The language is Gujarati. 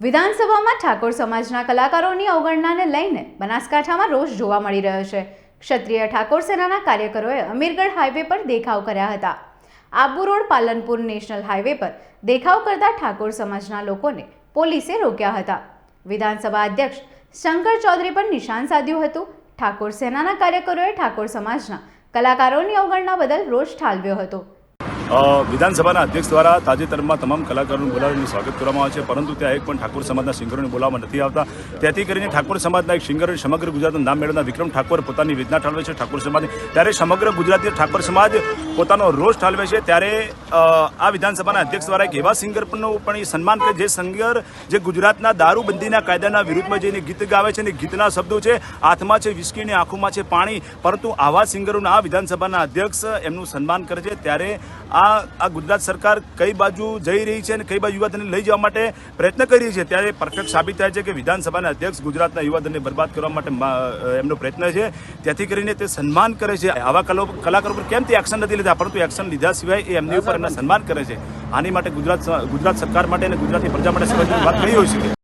વિધાનસભામાં ઠાકોર સમાજના કલાકારોની અવગણનાને લઈને બનાસકાંઠામાં રોષ જોવા મળી રહ્યો છે. ક્ષત્રિય ઠાકોર સેનાના કાર્યકરોએ અમીરગઢ હાઈવે પર દેખાવ કર્યા હતા. Abu road Palanpur national highway પર દેખાવ કરતા ઠાકોર સમાજના લોકોને પોલીસે રોક્યા હતા. વિધાનસભા અધ્યક્ષ શંકર ચૌધરી પર નિશાન સાધ્યું હતું. ઠાકોર સેનાના કાર્યકરોએ ઠાકોર સમાજના કલાકારોની અવગણના બદલ રોષ ઠાલવ્યો હતો. વિધાનસભાના અધ્યક્ષ દ્વારા તાજેતરમાં તમામ કલાકારોનું બોલાવીને સ્વાગત કરવામાં આવે છે, પરંતુ ત્યાં એક પણ ઠાકોર સમાજના સિંગરોને બોલાવવામાં નથી આવતા. તેથી કરીને ઠાકોર સમાજના એક સિંગર સમગ્ર ગુજરાતનું નામ મેળવનાર વિક્રમ ઠાકોર પોતાની વેદના ઠાલવે છે, ઠાકોર સમાજની. ત્યારે સમગ્ર ગુજરાતી ઠાકોર સમાજ પોતાનો રોષ ઠાલવે છે, ત્યારે આ વિધાનસભાના અધ્યક્ષ દ્વારા એક એવા સિંગરનું પણ એ સન્માન કરે, જે સિંગર જે ગુજરાતના દારૂબંધીના કાયદાના વિરુદ્ધમાં જઈને ગીત ગાવે છે અને ગીતના શબ્દો છે, હાથમાં છે, વિસ્કીની આંખોમાં છે પાણી, પરંતુ આવા સિંગરોના આ વિધાનસભાના અધ્યક્ષ એમનું સન્માન કરે છે. ત્યારે આ આ ગુજરાત સરકાર કઈ બાજુ જઈ રહી છે અને કઈ બાજુ યુવાધનને લઈ જવા માટે પ્રયત્ન કરી રહી છે, ત્યારે પરફેક્ટ સાબિત થાય છે કે વિધાનસભાના અધ્યક્ષ ગુજરાતના યુવાધનને બરબાદ કરવા માટે એમનો પ્રયત્ન છે. તેથી કરીને તે સન્માન કરે છે. આવા કલો- કલાકારો પર કેમ તે એક્શન નથી લીધા? પરંતુ એક્શન લીધા સિવાય એ એમની ઉપર એમના સન્માન કરે છે. આની માટે ગુજરાત ગુજરાત સરકાર માટે અને ગુજરાતની પ્રજા માટે સમજવાની વાત કરી હોય શકે.